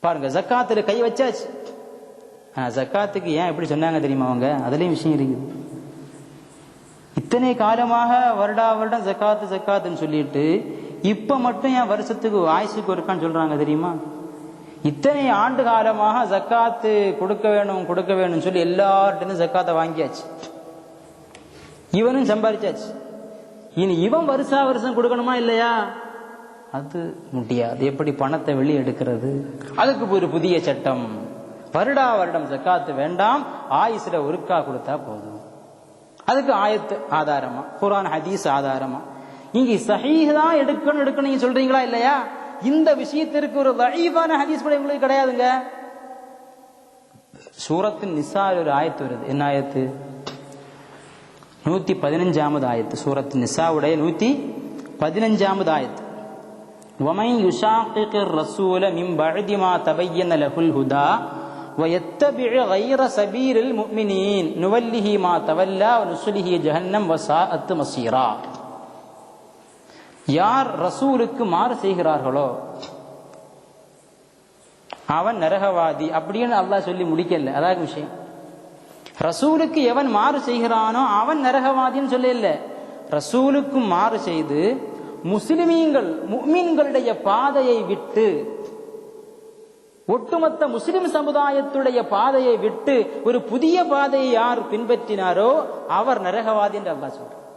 பாருங்க ஜக்காத்துல கை வச்சாச்சு. ஆனா ஜக்காத்துக்கு ஏன் எப்படி சொன்னாங்க தெரியுமா அவங்க? அதுலயும் விஷயம் இருக்குது. இத்தனை காலமாக வருடா வருடம் ஜக்காத்து ஜக்காத்துன்னு சொல்லிட்டு இப்ப மட்டும் ஏன் வருஷத்துக்கு ஆயுசுக்கு இருக்கான்னு சொல்றாங்க தெரியுமா? இத்தனை ஆண்டு காலமாக ஜக்காத்து கொடுக்க வேணும் கொடுக்க வேணும்னு சொல்லி எல்லார்ட்டும் ஜக்காத்தை வாங்கியாச்சு. இவனும் சம்பாரிச்சாச்சு. இனி இவன் வருஷா வருஷம் கொடுக்கணுமா இல்லையா? அது முடியாது. எப்படி பணத்தை வெளியே எடுக்கிறது? அதுக்கு ஒரு புதிய சட்டம். வருடா வருடம் ஜக்காத்து வேண்டாம். ஆயுசுல ஒருக்கா கொடுத்தா போதும். அதுக்கு ஆயத்து ஆதாரமா? குரான் ஹதீஸ் ஆதாரமா? இங்க சஹீஹ் தான் எடுக்கணும் எடுக்கணும் நீங்க சொல்றீங்களா இல்லையா? இந்த விஷயத்திற்கு ஒரு வழிவான ஹதீஸ் கூட உங்களுக்கு கிடையாதுங்க. சூரத்தின் நிசார் ஒரு ஆயத்து வருது. என்ன ஆயத்து? நூத்தி பதினஞ்சாமது ஆயத்து. சூரத்தின் நிசாவுடைய நூத்தி பதினஞ்சாமது ஆயத்து. ومن يشاقق الرسول من بعد ما تبين له الهدى ويتبع غير سبيل المؤمنين نوله ما تولى ونصله جهنم وساءت مصيرا யார் ரசூலுக்கு மாறு செய்கிறார்களோ அவன் நரகவாதி அப்படின்னு அல்லாஹ் சொல்லி முடிக்கல அதான் விஷயம் ரசூலுக்கு எவன் மாறு செய்கிறானோ அவன் நரகவாதின்னு சொல்ல இல்ல ரசூலுக்கு மாறு செய்து முஸ்லிமீங்கள் முக்மீன்களுடைய பாதையை விட்டு ஒட்டுமொத்த முஸ்லிம் சமுதாயத்துடைய பாதையை விட்டு ஒரு புதிய பாதையை யார் பின்பற்றினாரோ அவர் நரகவாதி என்று அல்லா சொல்றார்